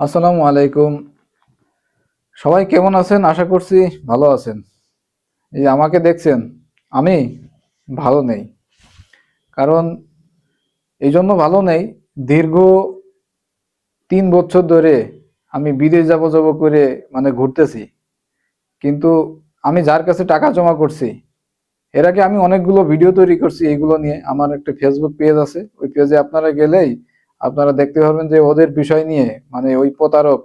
আসসালামু আলাইকুম। সবাই কেমন আছেন? আশা করছি ভালো আছেন। এই আমাকে দেখছেন? আমি ভালো নেই। কারণ এই জন্য ভালো নেই। দীর্ঘ তিন বছর ধরে আমি বিদেশ যাব যাব করে মানে ঘুরতেছি। কিন্তু আমি যার কাছে টাকা জমা করছি, এর আগে আমি অনেকগুলো ভিডিও তৈরি করছি। এইগুলো নিয়ে আমার একটা ফেসবুক পেজ আছে। ওই পেজে আপনারা গেলেই আপনারা দেখতে পারবেন যে ওদের বিষয় নিয়ে মানে ওই প্রতারক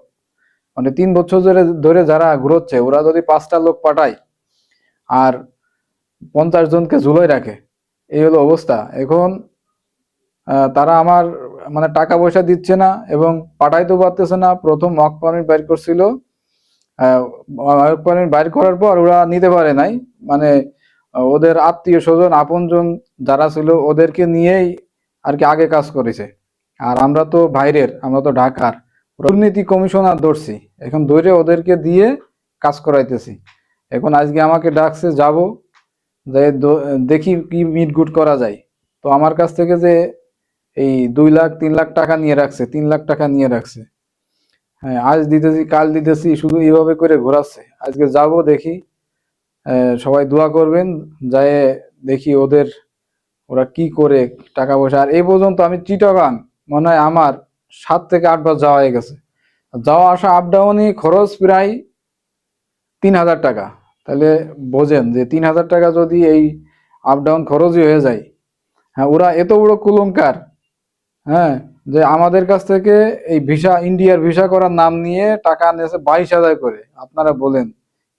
মানে তিন বছর ধরে ধরে যারা ঘুরোচ্ছে, ওরা যদি পাঁচটা লোক পাঠায় আর পঞ্চাশ জনকে ঝুলোয় রাখে, এই হলো অবস্থা। এখন তারা আমার মানে টাকা পয়সা দিচ্ছে না এবং পাঠাইতেও পারতেছে না। প্রথম ওয়ার্ক পারমিট বাইর করছিল। পারমিট বাইর করার পর ওরা নিতে পারে নাই। মানে ওদের আত্মীয় স্বজন, আপনজন যারা ছিল, ওদেরকে নিয়েই আর কি আগে কাজ করেছে। আর আমরা তো বাইরের, আমরা তো ঢাকার। দুর্নীতি কমিশনার ধরছি, এখন ধরে ওদেরকে দিয়ে কাজ করাইতেছি। এখন আজকে আমাকে ডাকছে, যাব, যে দেখি কি মিট গুট করা যায়। তো আমার কাছ থেকে যে এই দুই লাখ, তিন লাখ টাকা নিয়ে রাখছে, তিন লাখ টাকা নিয়ে রাখছে। হ্যাঁ আজ দিতেছি, কাল দিতেছি, শুধু এইভাবে করে ঘোরাচ্ছে। আজকে যাব, দেখি সবাই দোয়া করবেন, যায় দেখি ওদের, ওরা কি করে টাকা পয়সা। আর এই পর্যন্ত আমি চিটাগাং মনে হয় আমার সাত থেকে আট বার যাওয়া হয়ে গেছে। যাওয়া আসা আপ ডাউনই খরচ প্রায় তিন হাজার টাকা। তাহলে বোঝেন যে তিন হাজার টাকা যদি এই আপ ডাউন খরচই হয়ে যায় হ্যাঁ ওরা এত বড় কুলঙ্কার হ্যাঁ যে আমাদের কাছ থেকে এই ভিসা ইন্ডিয়ার ভিসা করার নাম নিয়ে টাকা নিয়েছে বাইশ হাজার করে। আপনারা বলেন,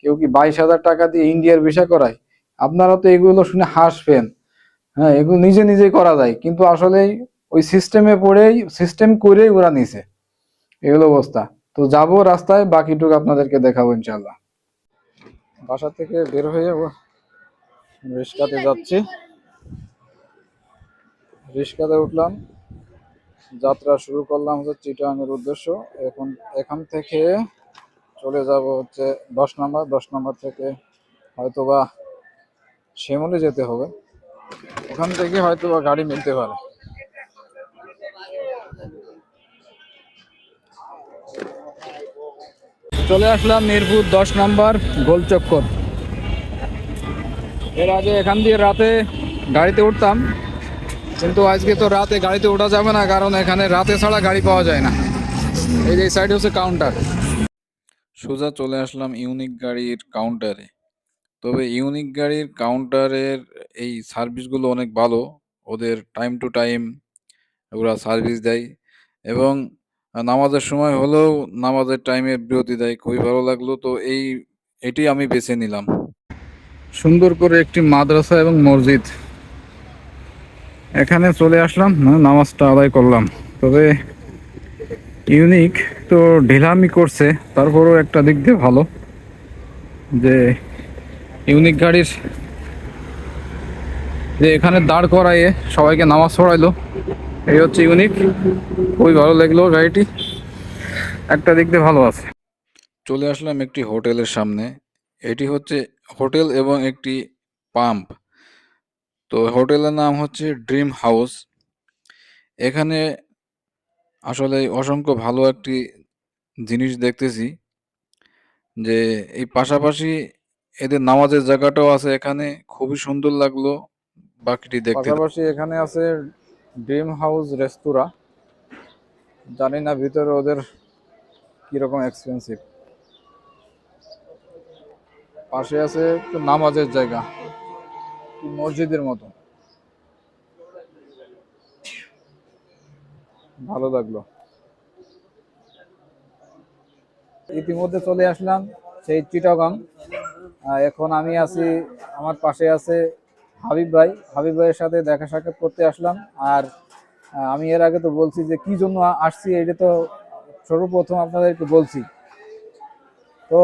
কেউ কি বাইশ হাজার টাকা দিয়ে ইন্ডিয়ার ভিসা করায়? আপনারা তো এগুলো শুনে হাসবেন হ্যাঁ এগুলো নিজে নিজেই করা যায়। কিন্তু আসলেই ওই সিস্টেমে পড়েই সিস্টেম করেই ওরা নিছে। এগুলো অবস্থা। তো যাব রাস্তায়, বাকিটুকু আপনাদেরকে দেখাবো ইনশাল্লাহ বাসা থেকে বের হয়ে রিক্সাতে যাচ্ছি। রিক্সাতে উঠলাম। যাত্রা শুরু করলাম হচ্ছে চিটাগাংয়ের উদ্দেশ্য। এখন এখান থেকে চলে যাব হচ্ছে দশ নম্বর। দশ নম্বর থেকে হয়তোবা শিমুলে যেতে হবে। ওখান থেকে হয়তোবা গাড়ি মিলতে পারে। চলে আসলাম মিরপুর দশ নম্বর গোলচক্কর। এর আগে এখান দিয়ে রাতে গাড়িতে উঠতাম, কিন্তু আজকে তো রাতে গাড়িতে ওঠা যাবে না, কারণ এখানে রাতে ছাড়া গাড়ি পাওয়া যায় না। এই যে সাইড হচ্ছে কাউন্টার সোজা চলে আসলাম ইউনিক গাড়ির কাউন্টারে তবে ইউনিক গাড়ির কাউন্টারের এই সার্ভিসগুলো অনেক ভালো, ওদের টাইম টু টাইম ওরা সার্ভিস দেয়। এবং নামাজের সময় হলেও নামাজের টাইমে বিরতি দেয় খুবই ভালো লাগল। তো এই এটি আমি বেছে নিলাম। সুন্দর করে একটি মাদ্রাসা এবং মসজিদ। এখানে চলে আসলাম না, নামাজটা আদায় করলাম। তবে ইউনিক তো ঢিলামি করছে তারপরও একটা দিক দিয়ে ভালো যে ইউনিক গাড়ির যে এখানে দাঁড় করাইয়ে সবাইকে নামাজ পড়াইলো। এই হচ্ছে ইউনিক খুবই ভালো লাগল গাড়িটি। একটা দিয়ে ভালো আছে। চলে আসলাম একটি হোটেলের সামনে। এটি হচ্ছে হোটেল এবং একটি পাম্প। তো হোটেলের নাম হচ্ছে ড্রিম হাউস। এখানে আসলে অসংখ্য ভালো একটি জিনিস দেখতেছি। যে এই পাশাপাশি এদের নামাজের জায়গাটাও আছে এখানে। খুবই সুন্দর লাগল বাকিটি দেখতে। পাশাপাশি এখানে আছে ড্রিম হাউস রেস্তোরাঁ। জানি না ভিতরে ওদের কীরকম এক্সপেন্সিভ পাশে আছে একটু নামাজের জায়গা মসজিদের মতো। ভালো লাগল। ইতিমধ্যে চলে আসলাম সেই চিটাগাং। এখন আমি আছি, আমার পাশে আছে হাবিব ভাই হাবিব ভাইয়ের সাথে দেখা সাক্ষাৎ করতে আসলাম। আর আমি এর আগে তো বলছি যে কি জন্য আসছি এটা তো সর্বপ্রথম আপনাদেরকে বলছি। তো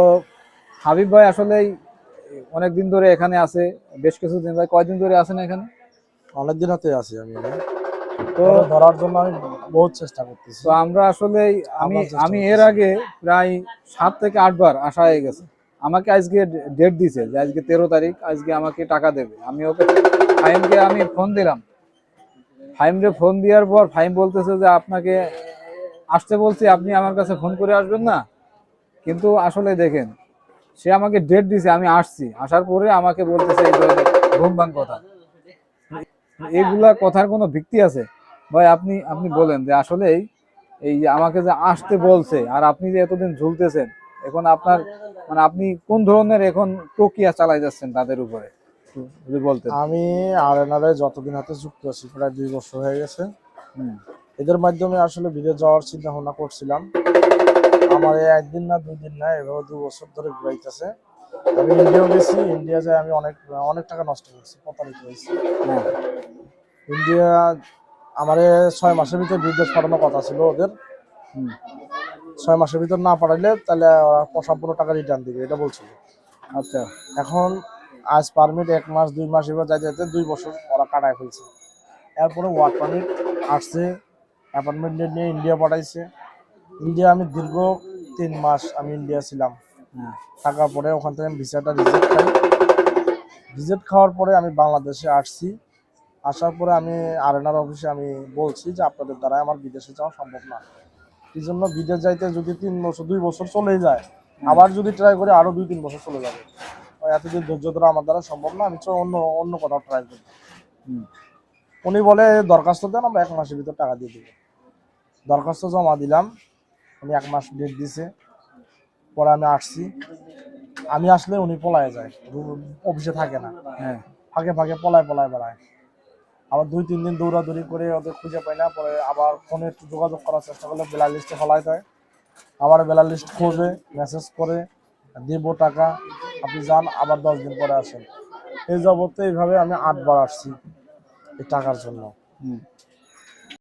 হাবিব ভাই আসলেই অনেক দিন ধরে এখানে আছে বেশ কিছুদিন ভাই কয়দিন ধরে আছেন এখানে? অনেকদিন হতে আছি আমি তো ধরার জন্য আমি বহুত চেষ্টা করতেছি। তো আমরা আসলে আমি আমি এর আগে প্রায় সাত থেকে আটবার আসা হয়ে গেছে। আমাকে আজকে ডেট দিছে যে আজকে তেরো তারিখ, আজকে আমাকে টাকা দেবে। আমি ওকে ফাইমকে আমি ফোন দিলাম। ফাইমকে ফোন দেওয়ার পর ফাইম বলতেছে যে আপনাকে, আসতে বলছি, আপনি আমার কাছে ফোন করে আসবেন না। কিন্তু আসলে দেখেন, সে আমাকে ডেট দিছে, আমি আসছি। আসার পরে আমাকে বলতেছে ধরনের ভ্রমবান কথা। এগুলা কথার কোনো ভিত্তি আছে? ভাই, আপনি আপনি বলেন যে আসলেই এই আমাকে যে আসতে বলছে, আর আপনি যে এতদিন ঝুলতেছেন এখন আপনার মানে আপনি কোন ধরনের এখন প্রক্রিয়া চালাই যাচ্ছেন তাদের উপরে? যদি বলতেন। আমি আরেনারে যতদিন হাতে যুক্ত আছি প্রায় দুই বছর হয়ে গেছে। এদের মাধ্যমে আসলে বিদেশ যাওয়ার চিন্তা ভাবনা করছিলাম। আমার একদিন না দুই দিন না এভাবে দু বছর ধরে ঘুরাইতেছে। আমি ইন্ডিয়াও গেছি ইন্ডিয়া যায় আমি অনেক অনেক টাকা নষ্ট করছি প্রতারিত হয়েছি। হ্যাঁ, ইন্ডিয়া আমার ছয় মাসের ভিতরে বিদেশ পাঠানোর কথা ছিল ওদের। হুম, ছয় মাসের ভিতর না পাঠাইলে তাহলে সম্পূর্ণ টাকা রিটার্ন দিবে এটা বলছিল। আচ্ছা। এখন আজ পারমিট এক মাস দুই মাস এবার যাইতে যাইতে দুই বছর ওরা কাটায় ফেলছে। এরপরে ওয়ার্ক পারমিট আসছে অ্যাপার্টমেন্ট নিয়ে ইন্ডিয়া পাঠাইছে। ইন্ডিয়া আমি দীর্ঘ তিন মাস আমি ইন্ডিয়া ছিলাম। থাকার পরে ওখান থেকে আমি ভিসাটা রিজেক্ট খাই রিজেক্ট খাওয়ার পরে আমি বাংলাদেশে আসছি। আসার পরে আমি আরেনার অফিসে আমি বলছি যে আপনাদের দ্বারা আমার বিদেশে যাওয়া সম্ভব না। এই জন্য বিদেশ যাইতে যদি তিন বছর দুই বছর চলে যায় আবার যদি ট্রাই করে আরও দুই তিন বছর চলে যাবে। এতদিন ধৈর্য ধরা আমার দ্বারা সম্ভব না আমি অন্য অন্য কোথাও ট্রাই করি উনি বলে দরখাস্ত দেন আমরা এক মাসের ভিতর টাকা দিয়ে দেবো। দরখাস্ত জমা দিলাম উনি এক মাস ডেট দিছে। পরে আমি আসছি। আমি আসলে উনি পলায় যায় অফিসে থাকে না। হ্যাঁ। ফাঁকে ফাঁকে পলায় পলায় বেড়ায়। আবার দুই, তিন দিন দৌড়াদৌড়ি করে ওদের খুঁজে পাই না, পরে আবার ফোনে একটু যোগাযোগ করার চেষ্টা করলে বেলা লিস্টে ফলাই দেয়। আবার বেলা লিস্ট খোঁজে মেসেজ করে, দেব টাকা, আপনি যান, আবার দশ দিন পরে আসেন। এই জগতে এইভাবে আমি আটবার আসছি এই টাকার জন্য।